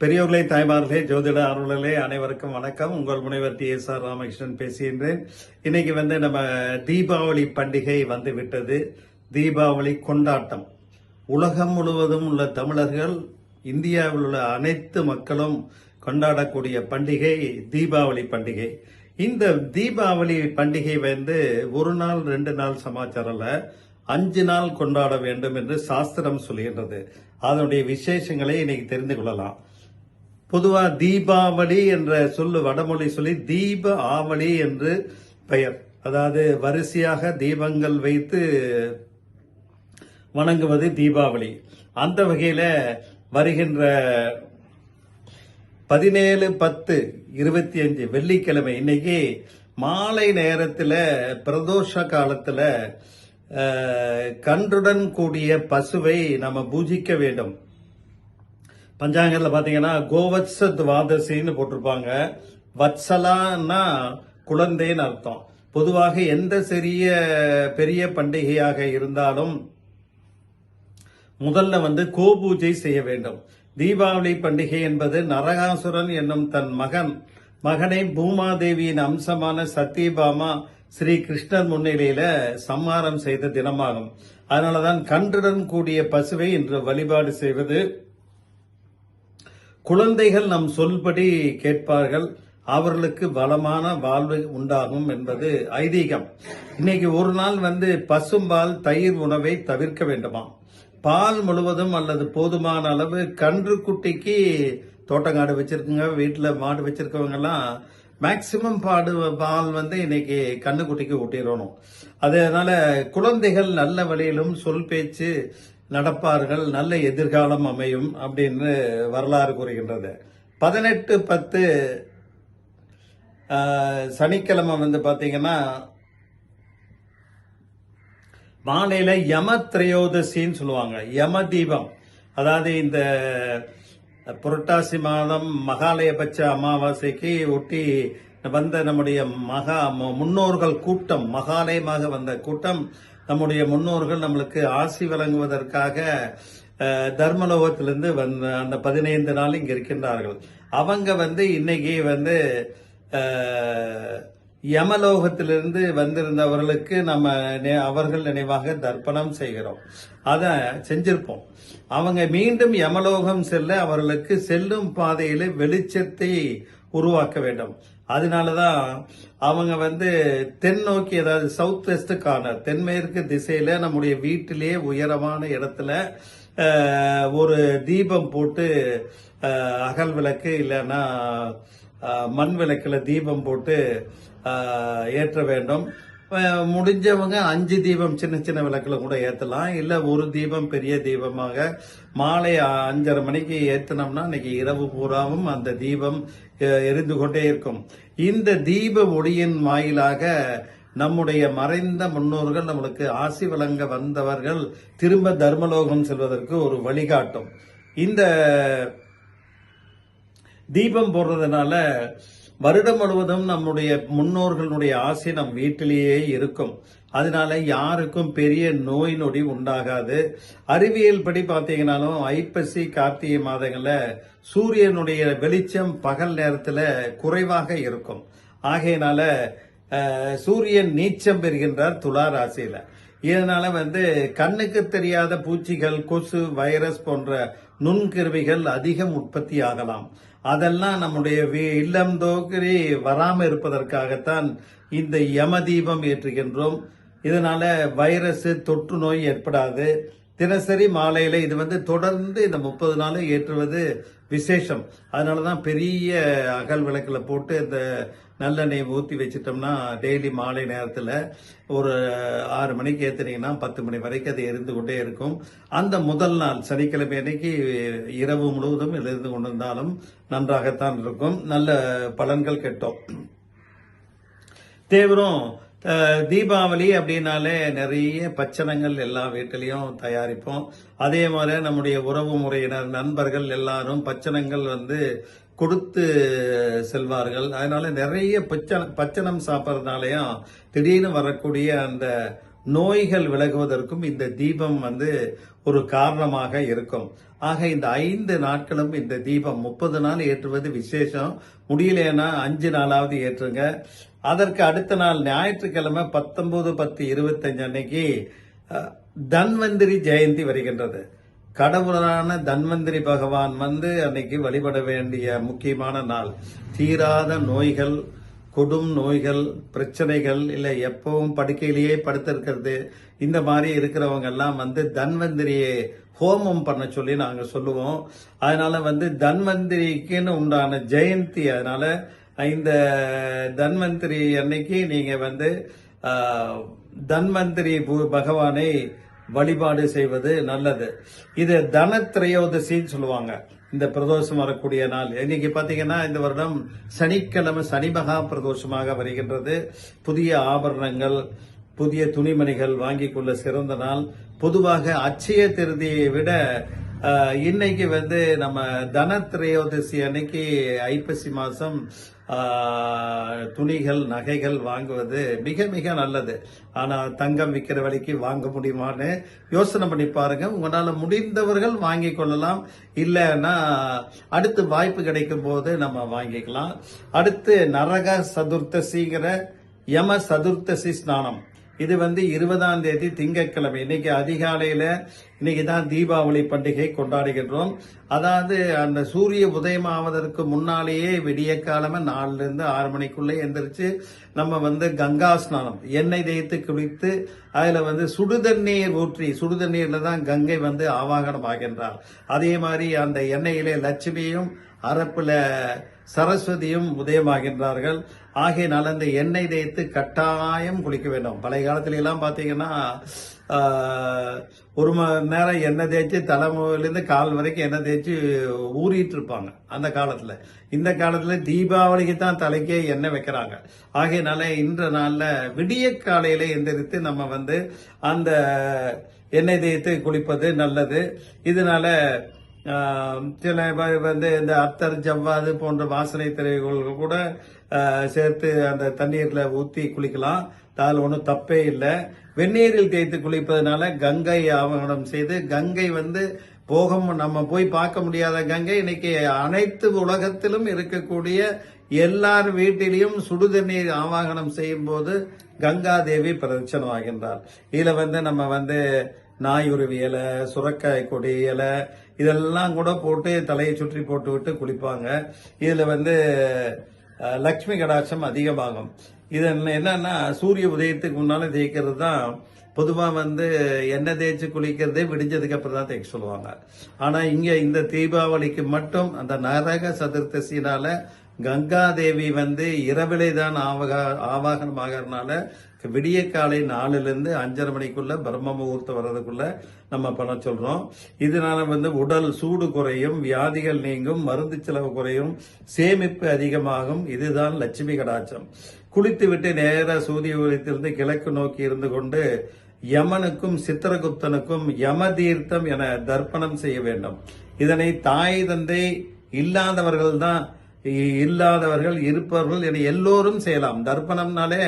பெரியவர்களே தாய்மார்களே ஜோதிட ஆர்வலர்களே அனைவருக்கும் வணக்கம். உங்கள் முனைவர் டி. எஸ். ஆர். ராமகிருஷ்ணன் பேசுகின்றேன். இன்னைக்கு வந்து நம்ம தீபாவளி பண்டிகை வந்து விட்டது. தீபாவளி கொண்டாட்டம். உலகம் முழுவதும் உள்ள தமிழர்கள் இந்தியாவில் உள்ள அனைத்து மக்களும் கொண்டாடக்கூடிய பண்டிகை தீபாவளி பண்டிகை. இந்த தீபாவளி பண்டிகை வந்து ஒரு நாள் ரெண்டு நாள் சமாச்சாரம் அஞ்சு நாள் கொண்டாட வேண்டும் என்று சாஸ்திரம் சொல்கின்றது. அதனுடைய விசேஷங்களை இன்னைக்கு தெரிந்து கொள்ளலாம். பொதுவா தீபாவளி என்ற சொல்லு வடமொழி சொல்லி தீப ஆவளி என்று பெயர். அதாவது வரிசையாக தீபங்கள் வைத்து வணங்குவது தீபாவளி. அந்த வகையில வருகின்ற பதினேழு பத்து இருபத்தி அஞ்சு வெள்ளிக்கிழமை இன்னைக்கு மாலை நேரத்தில் பிரதோஷ காலத்தில் கன்றுடன் கூடிய பசுவை நம்ம பூஜிக்க வேண்டும். பஞ்சாங்கத்தில் பார்த்தீங்கன்னா கோவத்ச துவாதசின்னு போட்டிருப்பாங்க. வத்சலான்னா குழந்தைன்னு அர்த்தம். பொதுவாக எந்த சிறிய பெரிய பண்டிகையாக இருந்தாலும் முதல்ல வந்து கோபூஜை செய்ய வேண்டும். தீபாவளி பண்டிகை என்பது நரகாசுரன் என்னும் தன் மகன். மகனை பூமாதேவியின் அம்சமான சத்யபாமா ஸ்ரீ கிருஷ்ணர் முன்னிலையில சம்மாரம் செய்த தினமாகும். அதனாலதான் கன்றுடன் கூடிய பசுவை இன்று வழிபாடு செய்வது குழந்தைகள் நம் சொல்படி கேட்பார்கள். அவர்களுக்கு வளமான வாழ்வு உண்டாகும் என்பது ஐதீகம். இன்னைக்கு ஒரு நாள் வந்து பசும்பால் தயிர் உணவை தவிர்க்க வேண்டுமா பால் முழுவதும் அல்லது போதுமான அளவு கன்று குட்டிக்கு தோட்டங்காடு வச்சிருக்குங்க வீட்டில் மாடு வச்சிருக்கவங்க எல்லாம் மேக்சிமம் பாடு பால் வந்து இன்னைக்கு கண்ணுக்குட்டிக்கு ஊட்டிடணும். அதனால குழந்தைகள் நல்ல வழியிலும் சொல் பேச்சு நடப்பார்கள் நல்ல எதிர்காலம் அமையும் அப்படின்னு வரலாறு கூறுகின்றது. பதினெட்டு பத்து சனிக்கிழமை வந்து பார்த்தீங்கன்னா மாலையில யம திரையோதசின்னு சொல்லுவாங்க. யம தீபம் அதாவது இந்த புரட்டாசி மாதம் மகாலயபட்ச அமாவாசைக்கு ஒட்டி வந்த நம்முடைய மகா முன்னோர்கள் கூட்டம் மகாலயமாக வந்த கூட்டம் நம்முடைய முன்னோர்கள் நம்மளுக்கு ஆசி வழங்குவதற்காக தர்மலோகத்திலிருந்து வந்த அந்த பதினைந்து நாள் இங்கே இருக்கின்றார்கள். அவங்க வந்து இன்னைக்கு வந்து யமலோகத்திலிருந்து வந்திருந்தவர்களுக்கு நம்ம அவர்கள் நினைவாக தர்ப்பணம் செய்கிறோம். அதை செஞ்சிருப்போம். அவங்க மீண்டும் யமலோகம் செல்ல அவர்களுக்கு செல்லும் பாதையில வெளிச்சத்தை உருவாக்க வேண்டும். அதனாலதான் அவங்க வந்து தென் நோக்கி அதாவது சவுத் வெஸ்ட் கார்னர் தென்மேற்கு திசையில நம்முடைய வீட்டிலே உயரமான இடத்துல ஒரு தீபம் போட்டு அகல் விளக்கு இல்லைன்னா மண் விளக்கில் தீபம் போட்டு ஏற்ற வேண்டும். முடிஞ்சவங்க அஞ்சு தீபம் சின்ன சின்ன விளக்கில் கூட ஏற்றலாம் இல்லை ஒரு தீபம் பெரிய தீபமாக மாலை அஞ்சரை மணிக்கு ஏற்றினோம்னா இன்னைக்கு இரவு பூராவும் அந்த தீபம் எரிந்து கொண்டே இருக்கும். இந்த தீப ஒளியின் வாயிலாக நம்முடைய மறைந்த முன்னோர்கள் நம்மளுக்கு ஆசி வழங்க வந்தவர்கள் திரும்ப தர்மலோகம் செல்வதற்கு ஒரு வழிகாட்டும். இந்த தீபம் போடுறதுனால வருடம் முழுவதும் நம்முடைய முன்னோர்களுடைய ஆசை நம் வீட்டிலேயே இருக்கும். அதனால யாருக்கும் பெரிய நோய் நொடி உண்டாகாது. அறிவியல் படி பார்த்தீங்கன்னாலும் ஐப்பசி கார்த்திகை மாதங்களில் சூரியனுடைய வெளிச்சம் பகல் நேரத்தில் குறைவாக இருக்கும். ஆகையினால சூரியன் நீச்சம் பெறுகின்றார் துலா ராசியில. இதனால வந்து கண்ணுக்கு தெரியாத பூச்சிகள் கொசு வைரஸ் போன்ற நுண்கிருமிகள் அதிகம் உற்பத்தி ஆகலாம். அதெல்லாம் நம்முடைய இல்லம் தோக்கரி வராமல் இருப்பதற்காகத்தான் இந்த யம தீபம் ஏற்றுகின்றோம். இதனால வைரஸ் தொற்று நோய் ஏற்படாது. தினசரி மாலையில இது வந்து தொடர்ந்து இந்த முப்பது நாள் ஏற்றுவது விசேஷம். அதனாலதான் பெரிய அகல் விளக்கில் போட்டு இந்த நல்லெண்ணெய் ஊற்றி வச்சிட்டோம்னா டெய்லி மாலை நேரத்தில் ஒரு ஆறு மணிக்கு ஏற்றுனீங்கன்னா பத்து மணி வரைக்கும் அது எரிந்து கொண்டே இருக்கும். அந்த முதல் நாள் சனிக்கிழமை அன்னைக்கு இரவு முழுவதும் இருந்து கொண்டிருந்தாலும் நன்றாகத்தான் இருக்கும். நல்ல பலன்கள் கெட்டோம். தேவரும் தீபாவளி அப்படின்னாலே நிறைய பச்சனங்கள் எல்லா வீட்டிலையும் தயாரிப்போம். அதே மாதிரி நம்முடைய உறவு முறையினர் நண்பர்கள் எல்லாரும் பச்சனங்கள் வந்து கொடுத்து செல்வார்கள். அதனால நிறைய பச்சன பச்சனம் சாப்பிட்றதுனாலையும் திடீர்னு வரக்கூடிய அந்த நோய்கள் விலகுவதற்கும் இந்த தீபம் வந்து ஒரு காரணமாக இருக்கும். ஆக இந்த ஐந்து நாட்களும் இந்த தீபம் முப்பது நாள் ஏற்றுவது விசேஷம். முடியலன்னா அஞ்சு நாளாவது ஏற்றுங்க. அதற்கு அடுத்த நாள் ஞாயிற்றுக்கிழமை பத்தொன்பது பத்து இருபத்தஞ்சு அன்னைக்கு தன்வந்திரி ஜெயந்தி வருகின்றது. கடவுளான தன்வந்திரி பகவான் வந்து அன்னைக்கு வழிபட வேண்டிய முக்கியமான நாள். தீராத நோய்கள் கொடும் நோய்கள் பிரச்சனைகள் இல்லை எப்பவும் படுக்கையிலேயே படுத்திருக்கிறது. இந்த மாதிரி இருக்கிறவங்க எல்லாம் வந்து தன்வந்திரியை ஹோமம் பண்ண சொல்லி நாங்கள் சொல்லுவோம். அதனால வந்து தன்வந்திரிக்குன்னு உண்டான ஜெயந்தி. அதனால இந்த தன்வந்திரி அன்னைக்கு நீங்க வந்து தன்வந்திரி பகவானை வழிபாடு செய்வது நல்லது. இது தனத்திரையோதசின்னு சொல்லுவாங்க. இந்த பிரதோஷம் வரக்கூடிய நாள். இன்னைக்கு பாத்தீங்கன்னா இந்த வருடம் சனிக்கிழமை சனி மகா பிரதோஷமாக வருகின்றது. புதிய ஆபரணங்கள் புதிய துணிமணிகள் வாங்கிக் கொள்ள சிறந்த நாள். பொதுவாக அச்சய திருதியை விட இன்னைக்கு வந்து நம்ம தனத்திரையோதசி அன்னைக்கு ஐப்பசி மாதம் துணிகள் நகைகள் வாங்குவது மிக மிக நல்லது. ஆனால் தங்கம் விற்கிற விலைக்கு வாங்க முடியுமான்னு யோசனை பண்ணி பாருங்க. உங்களால் முடிந்தவர்கள் வாங்கி கொள்ளலாம். இல்லைன்னா அடுத்து வாய்ப்பு கிடைக்கும் போது நம்ம வாங்கிக்கலாம். அடுத்து நரக சதுர்த்தசிங்கிற யம சதுர்த்தசி ஸ்நானம். இது வந்து இருபதாம் தேதி திங்கட்கிழமை. இன்னைக்கு அதிகாலையில இன்னைக்கு தான் தீபாவளி பண்டிகை கொண்டாடுகின்றோம். அதாவது அந்த சூரிய உதயமாவதற்கு முன்னாலேயே விடிய காலமே நாலுல இருந்து ஆறு மணிக்குள்ளே எந்திரிச்சு நம்ம வந்து கங்கா ஸ்நானம் எண்ணெய் தேய்த்து குளித்து அதுல வந்து சுடுதண்ணீர் ஊற்றி சுடுதண்ணீர்ல தான் கங்கை வந்து ஆவாகனம் ஆகின்றார் அதே மாதிரி அந்த எண்ணெயிலே லட்சுமியும் அரப்பில் சரஸ்வதியும் உதயமாகின்றார்கள். ஆகையினால் அந்த எண்ணெய் தேய்த்து கட்டாயம் குளிக்க வேண்டும். பழைய காலத்துல எல்லாம் பார்த்தீங்கன்னா ஒரு மணி நேரம் எண்ணெய் தேய்ச்சி தலைமுறையிலேருந்து கால் வரைக்கும் எண்ணெய் தேய்ச்சி ஊறிட்டு இருப்பாங்க. அந்த காலத்தில். இந்த காலத்தில் தீபாவளிக்கு தான் தலைக்கே எண்ணெய் வைக்கிறாங்க. ஆகையினால இன்ற நாளில் விடிய காலையில எந்திரித்து நம்ம வந்து அந்த எண்ணெய் தேய்த்து குளிப்பது நல்லது. இதனால சில வந்து இந்த அத்தர் ஜவ்வாது போன்ற வாசனை திரைகள் கூட சேர்த்து அந்த தண்ணீரில் ஊற்றி குளிக்கலாம். அதில் ஒன்றும் தப்பே இல்லை. வெந்நீரில் தேய்த்து குளிப்பதனால கங்கை ஆவணம் செய்து கங்கை வந்து போகம் நம்ம போய் பார்க்க முடியாத கங்கை. இன்னைக்கு அனைத்து உலகத்திலும் இருக்கக்கூடிய எல்லார் வீட்டிலையும் சுடுதண்ணீர் ஆவாகனம் செய்யும் போது கங்கா தேவி பிரதட்சணமாகின்றார் இதில் வந்து நம்ம வந்து நாயுருவி இலை சுரக்காய் கொடி இலை இதெல்லாம் கூட போட்டு தலையை சுற்றி போட்டு விட்டு குளிப்பாங்க. இதில் வந்து லக்ஷ்மி கடாட்சம் அதிகமாகும். இது என்ன- என்னன்னா சூரிய உதயத்துக்கு முன்னால தேய்க்கிறது தான் பொதுவாக வந்து எண்ணெய் தேய்ச்சி குளிக்கிறதே விடிஞ்சதுக்கு அப்புறம் தான் தேய்க்க சொல்லுவாங்க. ஆனால் இங்கே இந்த தீபாவளிக்கு மட்டும் அந்த நரக சதுர்த்தசினால கங்கா தேவி வந்து இரவிலே தான் ஆவகா ஆவாகனம் ஆகிறதுனால விடிய காலை நாலுலேருந்து அஞ்சரை மணிக்குள்ள பிரம்ம முகூர்த்தம் வர்றதுக்குள்ள நம்ம பண்ண சொல்றோம். இதனால வந்து உடல் சூடு குறையும் வியாதிகள் நீங்கும் மருந்து செலவு குறையும் சேமிப்பு அதிகமாகும். இதுதான் லட்சுமி கடாச்சம் குளித்து விட்டு நேர சூரிய உதயத்திலிருந்து கிழக்கு நோக்கி இருந்து கொண்டு யமனுக்கும் சித்திரகுப்தனுக்கும் யம தீர்த்தம் என தர்ப்பணம் செய்ய வேண்டும். இதனை தாய் தந்தை இல்லாதவர்கள் தான் இல்லாதவர்கள் இருப்பவர்கள் என எல்லோரும் செய்யலாம். தர்ப்பணம்னாலே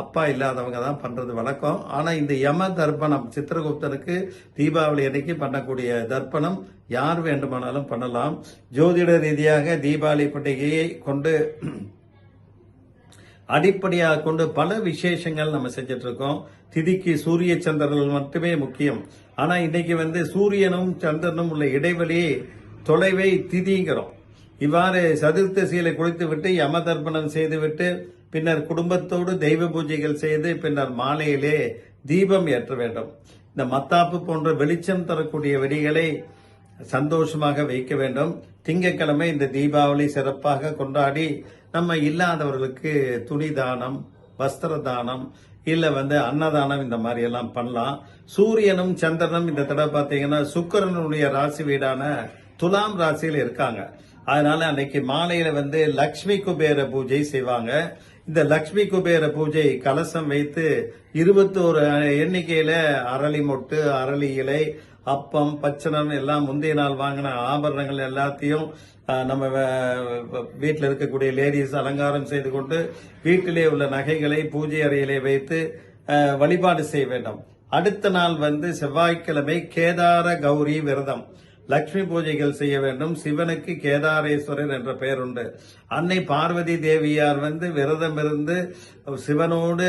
அப்பா இல்லாதவங்க தான் பண்றது வழக்கம். ஆனா இந்த யம தர்ப்பணம் சித்திரகுப்தனுக்கு தீபாவளி அன்னைக்கு பண்ணக்கூடிய தர்ப்பணம் யார் வேண்டுமானாலும் பண்ணலாம். ஜோதிட ரீதியாக தீபாவளி பண்டிகையை கொண்டு அடிப்படையாக கொண்டு பல விசேஷங்கள் நம்ம செஞ்சுட்டு இருக்கோம் திதிக்கு சூரிய சந்திரர்கள் மட்டுமே முக்கியம். ஆனா இன்னைக்கு வந்து சூரியனும் சந்திரனும் உள்ள இடைவெளி தொலைவை திதிங்கிறோம். இவ்வாறு சதுர்த்தசியில சீலை குளித்துவிட்டு யம தர்ப்பணம் செய்துவிட்டு பின்னர் குடும்பத்தோடு தெய்வ பூஜைகள் செய்து பின்னர் மாலையிலே தீபம் ஏற்ற வேண்டும். இந்த மத்தாப்பு போன்ற வெளிச்சம் தரக்கூடிய வெடிகளை சந்தோஷமாக வைக்க வேண்டும். திங்கட்கிழமை இந்த தீபாவளி சிறப்பாக கொண்டாடி நம்ம இல்லாதவர்களுக்கு துணி தானம் வஸ்திர தானம் இல்ல வந்து அன்னதானம் இந்த மாதிரி எல்லாம் பண்ணலாம். சூரியனும் சந்திரனும் இந்த தடவை பார்த்தீங்கன்னா சுக்கிரனுடைய ராசி வீடான துலாம் ராசியில் இருக்காங்க. அதனால அன்னைக்கு மாலையில வந்து லக்ஷ்மி குபேர பூஜை செய்வாங்க. இந்த லக்ஷ்மி குபேர பூஜை கலசம் வைத்து இருபத்தோரு எண்ணிக்கையில அரளி மொட்டு அரளி இலை அப்பம் பச்சனம் எல்லாம் முந்தைய நாள் வாங்கின ஆபரணங்கள் எல்லாத்தையும் நம்ம வீட்டில் இருக்கக்கூடிய லேடிஸ் அலங்காரம் செய்து கொண்டு வீட்டிலே உள்ள நகைகளை பூஜை அறையிலே வைத்து வழிபாடு செய்ய வேண்டும். அடுத்த நாள் வந்து செவ்வாய்க்கிழமை கேதார கௌரி விரதம். லக்ஷ்மி பூஜைகள் செய்ய வேண்டும். சிவனுக்கு கேதாரேஸ்வரர் என்ற பெயர் உண்டு அன்னை பார்வதி தேவியார் வந்து விரதம் இருந்து சிவனோடு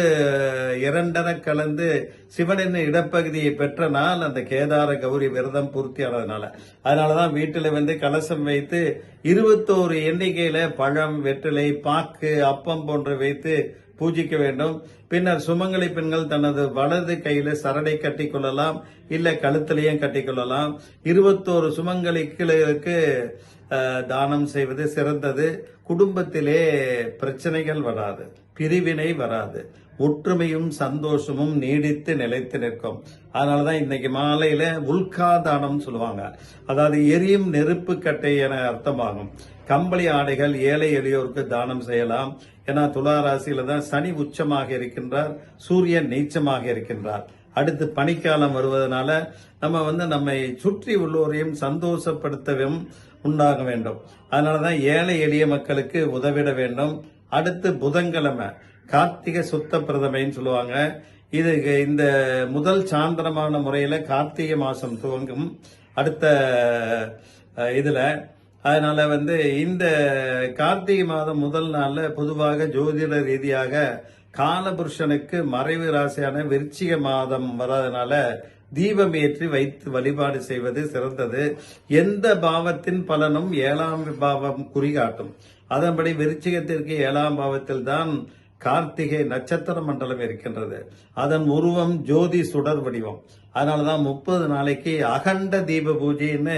இரண்டன கலந்து சிவனின் இடப்பகுதியை பெற்ற நாள் அந்த கேதார கௌரி விரதம் பூர்த்தியானதுனால அதனாலதான் வீட்டில் வந்து கலசம் வைத்து இருபத்தோரு எண்ணிக்கையில பழம் வெற்றிலை பாக்கு அப்பம் போன்று வைத்து பூஜிக்க வேண்டும். பின்னர் சுமங்கலி பெண்கள் தனது வலது கையில சரடை கட்டி கொள்ளலாம். இல்ல கழுத்திலையும் கட்டி கொள்ளலாம். இருபத்தோரு சுமங்கலிகளுக்கு தானம் செய்வது சிறந்தது. குடும்பத்திலே பிரச்சனைகள் வராது. பிரிவினை வராது. ஒற்றுமையும் சந்தோஷமும் நீடித்து நிலைத்து நிற்கும். அதனாலதான் இன்னைக்கு மாலையில உல்கா தானம் சொல்லுவாங்க. அதாவது எரியும் நெருப்பு கட்டை என அர்த்தமாகும். கம்பளி ஆடைகள் ஏழை எளியோருக்கு தானம் செய்யலாம். ஏன்னா துலா ராசியில தான் சனி உச்சமாக இருக்கின்றார் சூரியன் நீச்சமாக இருக்கின்றார். அடுத்து பனிக்காலம் வருவதனால நம்ம வந்து நம்மை சுற்றி உள்ளோரையும் சந்தோஷப்படுத்தவும் உண்டாக வேண்டும். அதனாலதான் ஏழை எளிய மக்களுக்கு உதவிட வேண்டும். அடுத்து புதன்கிழமை கார்த்திகை சுத்த பிரதமைன்னு சொல்லுவாங்க. இது இந்த முதல் சாந்திரமான முறையில கார்த்திகை மாசம் துவங்கும். அடுத்த இதில் இதுல அதனால வந்து இந்த கார்த்திகை மாதம் முதல் நாள்ல பொதுவாக ஜோதிட ரீதியாக காலபுருஷனுக்கு மறைவு ராசியான விருச்சிக மாதம் வராதனால தீபம் ஏற்றி வைத்து வழிபாடு செய்வது சிறந்தது. எந்த பாவத்தின் பலனும் ஏழாம் பாவம் குறிகாட்டும். அதன்படி விருச்சிகத்திற்கு ஏழாம் பாவத்தில் தான் கார்த்திகை நட்சத்திர மண்டலம் இருக்கின்றது. அதன் உருவம் ஜோதி சுடர் வடிவம். அதனாலதான் முப்பது நாளைக்கு அகண்ட தீப பூஜைன்னு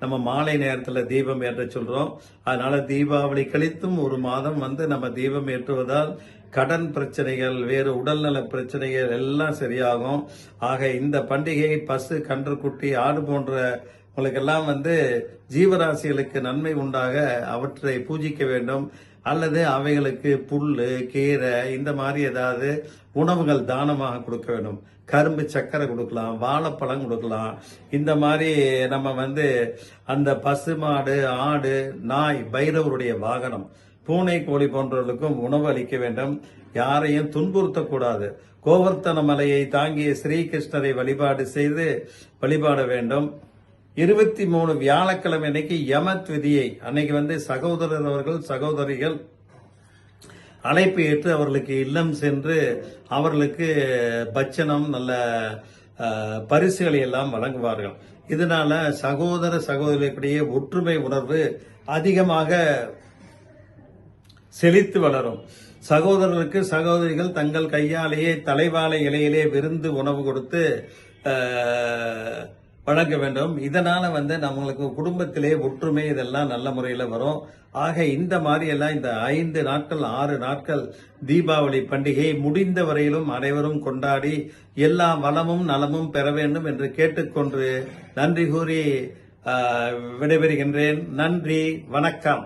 நம்ம மாலை நேரத்துல தீபம் ஏற்ற சொல்றோம். அதனால தீபாவளி கழித்தும் ஒரு மாதம் வந்து நம்ம தீபம் ஏற்றுவதால் கடன் பிரச்சனைகள் வேறு உடல்நல பிரச்சனைகள் எல்லாம் சரியாகும். ஆக இந்த பண்டிகை பசு கன்றுக்குட்டி ஆடு போன்ற உங்களுக்கெல்லாம் வந்து ஜீவராசிகளுக்கு நன்மை உண்டாக அவற்றை பூஜிக்க வேண்டும். அல்லது அவைகளுக்கு புல் கீரை இந்த மாதிரி ஏதாவது உணவுகள் தானமாக கொடுக்க வேண்டும். கரும்பு சக்கரை கொடுக்கலாம் வாழைப்பழம் கொடுக்கலாம். இந்த மாதிரி நம்ம வந்து அந்த பசுமாடு ஆடு நாய் பைரவருடைய வாகனம் பூனை கோழி போன்றவர்களுக்கும் உணவு அளிக்க வேண்டும். யாரையும் துன்புறுத்தக்கூடாது. கோவர்த்தன மலையை தாங்கிய ஸ்ரீகிருஷ்ணரை வழிபாடு செய்து வழிபாட வேண்டும். இருபத்தி மூணு வியாழக்கிழமை அன்னைக்கு யமத் விதியை அன்னைக்கு வந்து சகோதரர் அவர்கள் சகோதரிகள் அழைப்பு ஏற்று அவர்களுக்கு இல்லம் சென்று அவர்களுக்கு பச்சனம் நல்ல பரிசுகளை எல்லாம் வழங்குவார்கள். இதனால சகோதர சகோதரிகளுக்கிடையே ஒற்றுமை உணர்வு அதிகமாக செழித்து வளரும். சகோதரருக்கு சகோதரிகள் தங்கள் கையாலேயே தலைவாழை இலையிலே விருந்து உணவு கொடுத்து வழங்க வேண்டும். இதனால வந்து நம்மளுக்கு குடும்பத்திலே ஒற்றுமை இதெல்லாம் நல்ல முறையில் வரும். ஆக இந்த மாதிரி எல்லாம் இந்த ஐந்து நாட்கள் ஆறு நாட்கள் தீபாவளி பண்டிகை முடிந்த வரையிலும் அனைவரும் கொண்டாடி எல்லா வளமும் நலமும் பெற வேண்டும் என்று கேட்டுக்கொண்டு நன்றி கூறி விடைபெறுகின்றேன். நன்றி வணக்கம்.